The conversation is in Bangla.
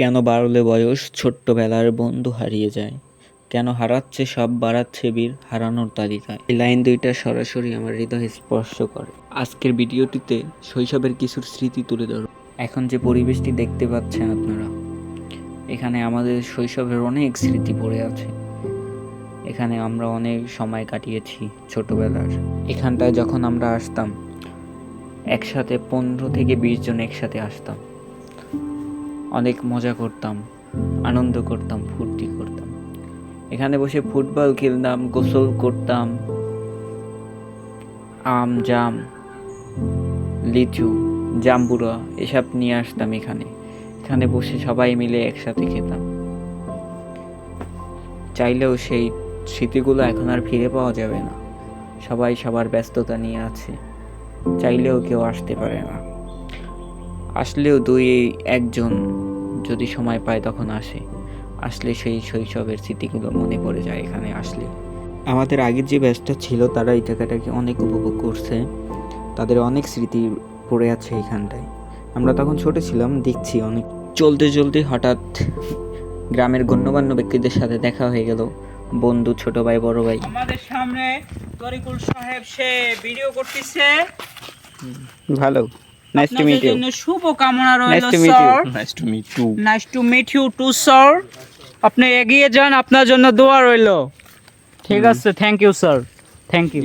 কেন বাড়লে বয়স ছোট্টবেলার বন্ধু হারিয়ে যায়? কেন হারাচ্ছে সব বাড়াচ্ছে বীর হারানোর তালিকায়? এই লাইন দুইটা সরাসরি আমার হৃদয় স্পর্শ করে। আজকের ভিডিওটিতে শৈশবের কিছুর স্মৃতি তুলে ধরো। এখন যে পরিবেশটি দেখতে পাচ্ছেন আপনারা, এখানে আমাদের শৈশবের অনেক স্মৃতি পড়ে আছে। এখানে আমরা অনেক সময় কাটিয়েছি ছোটবেলার। এখানটায় যখন আমরা আসতাম, একসাথে পনেরো থেকে বিশ জন একসাথে আসতাম। অনেক মজা করতাম, আনন্দ করতাম, ফুর্তি করতাম। এখানে বসে ফুটবল খেলতাম, গোসল করতাম, আম, জাম, লিচু জাম্বুরা এসব নিয়ে আসতাম এখানে। এখানে বসে সবাই মিলে একসাথে খেতাম। চাইলেও সেই স্মৃতিগুলো এখন আর ফিরে পাওয়া যাবে না। সবাই সবার ব্যস্ততা নিয়ে আছে। চাইলেও কেউ আসতে পারে না। আসলেও দুই একজন যদি সময় পায় তখন আসে। আসলে সেই শৈশবের স্মৃতিগুলো মনে পড়ে যায় এখানে আসলে। আমাদের আগের যে ব্যাচটা ছিল তারা এই জায়গাটাকে অনেক উপভোগ করছে। তাদের অনেক স্মৃতি পড়ে আছে এখানটায়। আমরা তখন ছোট ছিলাম দেখছি অনেক চলতে চলতে হঠাৎ গ্রামের গণ্যমান্য ব্যক্তিদের সাথে দেখা হয়ে গেল। বন্ধু ছোট ভাই বড় ভাই। আমাদের সামনে তরিকুল সাহেব সে ভিডিও করতেছে। ভালো। নাইস টু মিট ইউ জন্য শুভ কামনা রইল. Sir nice to meet you. Nice to meet you too sir আপনি এগিয়ে যান আপনার জন্য দোয়া রইল। ঠিক আছে thank you sir thank you.